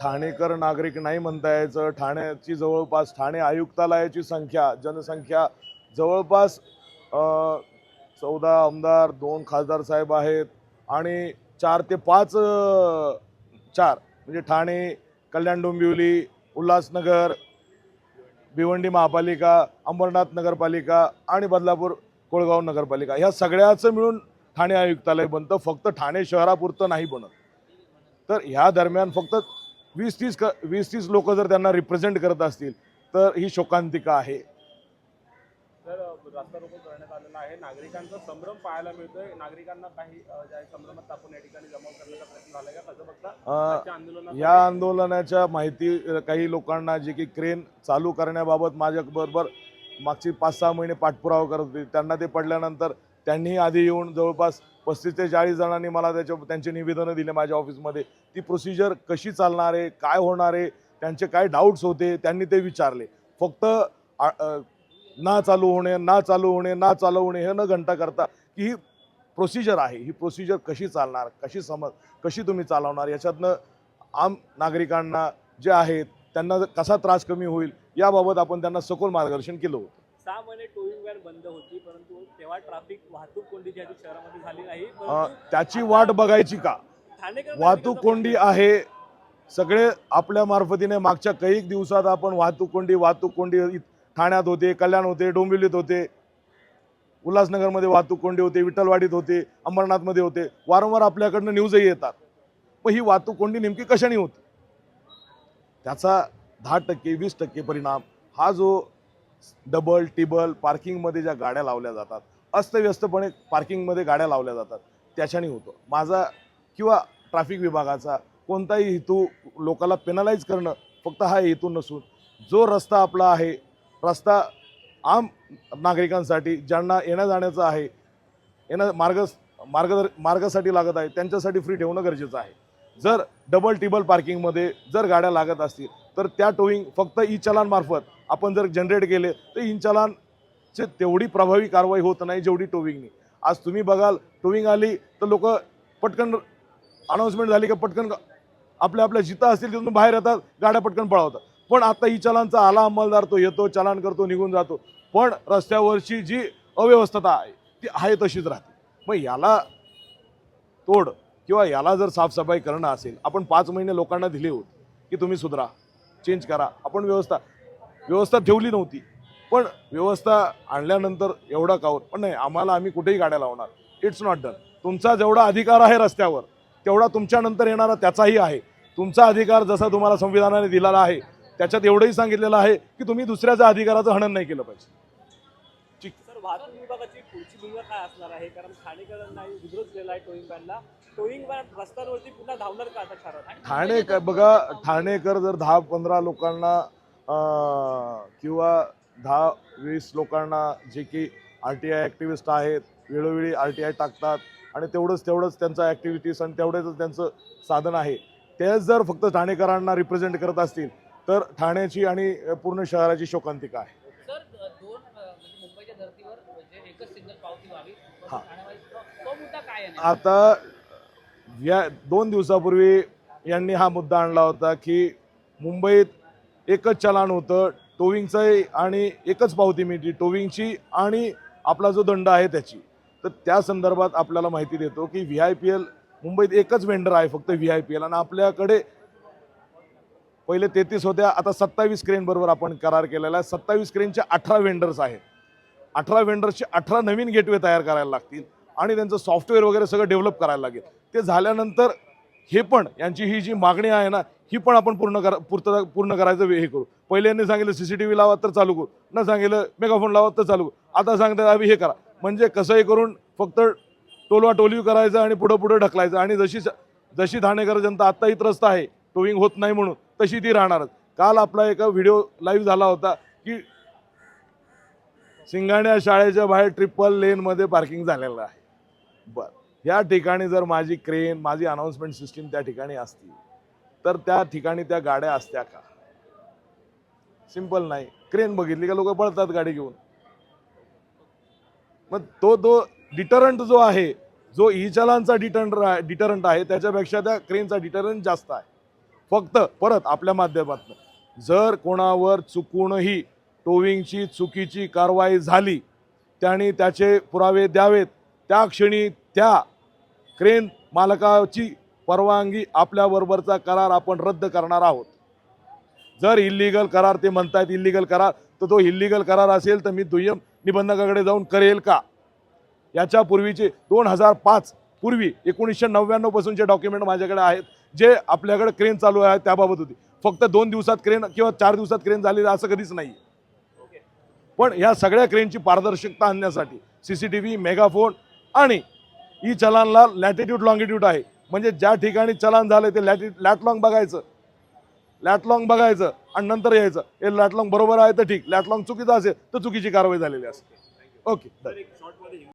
ठाणेकर नागरिक नाही म्हणता यायचं. ठाण्याची जवळपास ठाणे आयुक्तालयाची संख्या जनसंख्या जवळपास चौदा आमदार दोन खासदार साहेब आहेत आणि चार ते पाच चार म्हणजे ठाणे कल्याण डोंबिवली उल्हासनगर भिवंडी महापालिका अंबरनाथ नगरपालिका आणि बदलापूर कोळगाव नगरपालिका. ह्या सगळ्याचं मिळून ठाणे आयुक्तालय बनतं. फक्त ठाणे शहरापुरतं नाही बनत. तर ह्या दरम्यान फक्त वीस तीस क वीस तीस लोक जर त्यांना रिप्रेझेंट करत असतील तर ही शोकांतिका आहे. तर रस्ता रोको करण्यात आलेला आहे. नागरिकांचा संभ्रम पाहायला मिळतोय. नागरिकांना काही संभ्रमात आपण या ठिकाणी जमाव करण्याचा प्रयत्न झालाय का? कसं बघता? या आंदोलनाच्या माहिती काही लोकांना जे की क्रेन चालू करण्याबाबत माझ्याबरोबर मागची पाच सहा महिने पाठपुरावा करत होते. त्यांना ते पडल्यानंतर त्यांनी आधी येऊन जवळपास पस्तीस ते चाळीस जणांनी मला त्याच्या त्यांचे निवेदनं दिले माझ्या ऑफिसमध्ये. ती प्रोसिजर कशी चालणार आहे? काय होणार आहे? त्यांचे काय डाऊट्स होते? त्यांनी ते विचारले. फक्त ना चालू होणे ना चालू होणे ना चालू होणे हे न घंटा करता की ही प्रोसिजर आहे. ही प्रोसिजर कशी चालणार? कशी समज कशी तुम्ही चालवणार? याच्यातनं आम नागरिकांना जे आहेत त्यांना कसा त्रास कमी होईल? याबाबत आपण त्यांना सखोल मार्गदर्शन केलं होतं. सहा महिने टोईंग व्हॅन बंद होती परंतु तेव्हा ट्रॅफिक वाहतूक कोंडी जी शहरामध्ये झाली नाही परंतु त्याची वाट बघायची का? ठाणेकर वाहतूक कोंडी आहे सगळे आपल्या मार्फतीने मागच्या कैक दिवसात आपण वाहतूक कोंडी वाहतूक कोंडी ठाण्यात होते कल्याण होते डोंबिवलीत होते उल्हासनगरमध्ये वाहतूक कोंडी होते विठ्ठलवाडीत होते अंबरनाथमध्ये होते वारंवार आपल्याकडनं न्यूजही येतात. मग ही वाहतूक कोंडी नेमकी कशाने होती? त्याचा दहा टक्के वीस टक्के परिणाम हा जो डबल टिबल पार्किंगमध्ये ज्या गाड्या लावल्या जातात अस्तव्यस्तपणे पार्किंगमध्ये गाड्या लावल्या जातात त्याच्याने होतो. माझा किंवा ट्रॅफिक विभागाचा कोणताही हेतू लोकाला पेनलाइज करणं फक्त हा हेतू नसून जो रस्ता आपला आहे रस्ता आम नागरिकांसाठी ज्यांना येण्या जाण्याचं आहे येणं मार्ग मार्गदर् मार्गासाठी लागत आहे त्यांच्यासाठी फ्री ठेवणं गरजेचं आहे. जर डबल टिबल पार्किंगमध्ये जर गाड्या लागत असतील तर त्या टोईंग फक्त ई चलानमार्फत आपण जर जनरेट केले तर इंचालांचे चलानचे तेवढी प्रभावी कारवाई होत नाही जेवढी टोविंगनी आज तुम्ही बघाल टोविंग आली तर लोक पटकन अनाऊन्समेंट झाली का पटकन आपल्या आपल्या जिथं असतील तिथून बाहेर येतात गाड्या पटकन पळवतात. पण आता ही चलानचा आला अंमलदार तो येतो चलान करतो निघून जातो. पण रस्त्यावरची जी अव्यवस्थता आहे ती आहे तशीच राहते. मग याला तोड किंवा याला जर साफसफाई करणं असेल आपण पाच महिने लोकांना दिले होते की तुम्ही सुधरा चेंज करा आपण व्यवस्था व्यवस्था ठेवली नव्हती. पण व्यवस्था आणल्यानंतर एवढा कावर पण नाही आम्हाला आम्ही कुठेही गाड्या लावणार. इट्स नॉट डन तुमचा जेवढा अधिकार आहे रस्त्यावर तेवढा तुमच्यानंतर येणारा त्याचाही आहे. तुमचा अधिकार जसा तुम्हाला संविधानाने दिलेला आहे त्याच्यात एवढंही सांगितलेलं आहे की तुम्ही दुसऱ्याच्या अधिकाराचं हनन नाही केलं पाहिजे. सर वाहतूक विभागाची पुढची भूमिका काय असणार आहे? कारण ठाणेकरांना विरोध केला आहे टोईंग व्हॅनला टोईंग व्हॅन रस्त्यांवरती पुन्हा धावणार का आता शहरात ठाणे बघा ठाणेकर जर दहा पंधरा लोकांना किंवा दहा वीस लोकांना जे की आर टी आय ॲक्टिव्हिस्ट आहेत वेळोवेळी आर टी आय टाकतात आणि तेवढंच तेवढंच त्यांचं ॲक्टिव्हिटीज आणि तेवढंच त्यांचं साधन आहे. तेच जर फक्त ठाणेकरांना रिप्रेझेंट करत असतील तर ठाण्याची आणि पूर्ण शहराची शोकांतिका आहे. म्हणजे म्हणजे हा. आहे? आता या दोन दिवसापूर्वी यांनी हा मुद्दा आणला होता की मुंबईत एकच चलान होतं. टोविंगचं आणि एकच पावती मिळते. टोविंगची आणि आपला जो दंड आहे त्याची. तर त्या संदर्भात आपल्याला माहिती देतो की व्ही आय पी एल मुंबईत एकच वेंडर आहे फक्त व्ही आय पी एल आणि आपल्याकडे पहिले तेहतीस होत्या. आता सत्तावीस क्रेनबरोबर आपण करार केलेला आहे. सत्तावीस क्रेनचे अठरा वेंडर्स आहेत. अठरा वेंडर्सचे अठरा नवीन गेटवे तयार करायला लागतील. आणि त्यांचं सॉफ्टवेअर वगैरे सगळं डेव्हलप करायला लागेल. ते झाल्यानंतर हे पण यांची ही जी मागणी आहे ना ही पण आपण पूर्ण करा पूर्तता पूर्ण करायचं हे करू. पहिले यांनी सांगितलं सी सी टी व्ही लावा तर चालू करू. न सांगितलं मेगाफोन लावा तर चालू करू. आता सांगतात आम्ही हे करा. म्हणजे कसंही करून फक्त टोलवा टोलवी करायचं आणि पुढं पुढं ढकलायचं. आणि जशी जशी ठाणेकर जनता आत्ताही त्रस्त आहे टोविंग होत नाही म्हणून तशी ती राहणारच. काल आपला एका व्हिडिओ लाईव्ह झाला होता की सिंगाण्या शाळेच्या बाहेर ट्रिपल लेनमध्ये पार्किंग झालेलं आहे. बरं. या ठिकाणी जर माझी क्रेन माझी अनाऊन्समेंट सिस्टीम त्या ठिकाणी असती तर त्या ठिकाणी त्या गाड्या असत्या का? सिंपल नाही. क्रेन बघितली का लोक पळतात गाडी घेऊन? मग तो तो डिटरंट जो आहे जो ई चलांचा डिटरंट डिटरंट आहे त्याच्यापेक्षा त्या क्रेनचा डिटरंट जास्त आहे. फक्त परत आपल्या माध्यमातून जर कोणावर चुकूनही टोविंगची चुकीची कारवाई झाली त्याने त्याचे पुरावे द्यावेत. त्या क्षणी त्या क्रेन मालकाची परवानगी आपल्याबरोबरचा करार आपण रद्द करणार आहोत. जर इल्लीगल करार ते म्हणतायत इल्लीगल करार तर तो इल्लीगल करार असेल तर मी दुय्यम निबंधकाकडे जाऊन करेल का? याच्यापूर्वीचे दोन हजार पाच पूर्वी एकोणीसशे नव्याण्णवपासून जे डॉक्युमेंट माझ्याकडे आहेत जे आपल्याकडे क्रेन चालू आहे त्याबाबत होती. फक्त दोन दिवसात क्रेन किंवा चार दिवसात क्रेन झाली असं कधीच नाही पण ह्या सगळ्या क्रेनची पारदर्शकता आणण्यासाठी C C T V megaphone आणि ई चलानला लॅटिट्यूड लॉंगिट्यूड आहे. म्हणजे ज्या ठिकाणी चलान झालं ते लॅटि लॅटलॉंग बघायचं. लॅटलॉंग बघायचं आणि नंतर यायचं. हे लॅटलॉंग बरोबर आहे तर ठीक. लॅटलॉंग चुकीचं असेल तर चुकीची कारवाई झालेली असते ओके